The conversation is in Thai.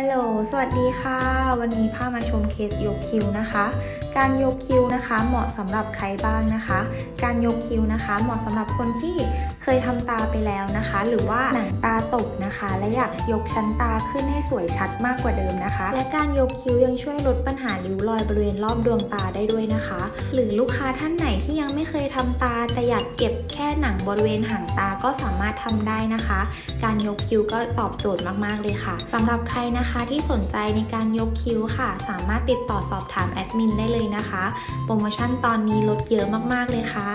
ฮัลโหล สวัสดีค่ะ วันนี้พามาชมเคสยกคิวนะคะ การยกคิ้วนะคะ เหมาะสำหรับใครบ้างนะคะ การยกคิ้วนะคะ เหมาะสำหรับคนที่เคยทำตาไปแล้วนะคะ หรือว่าหนังตาตกนะคะ และอยากยกชั้นตาขึ้นให้สวยชัดมากกว่าเดิมนะคะ และการยกคิ้วยังช่วยลดปัญหาริ้วรอยบริเวณรอบดวงตาได้ด้วยนะคะ หรือลูกค้าท่านไหนที่ยังไม่เคยทำตา แต่อยากเก็บแค่หนังบริเวณหางตาก็สามารถทำได้นะคะ การยกคิ้วก็ตอบโจทย์มากๆเลยค่ะสำหรับใครนะคะที่สนใจในการยกคิ้วค่ะ สามารถติดต่อสอบถามแอดมินได้เลยนะคะ โปรโมชั่นตอนนี้ลดเยอะมากๆเลยค่ะ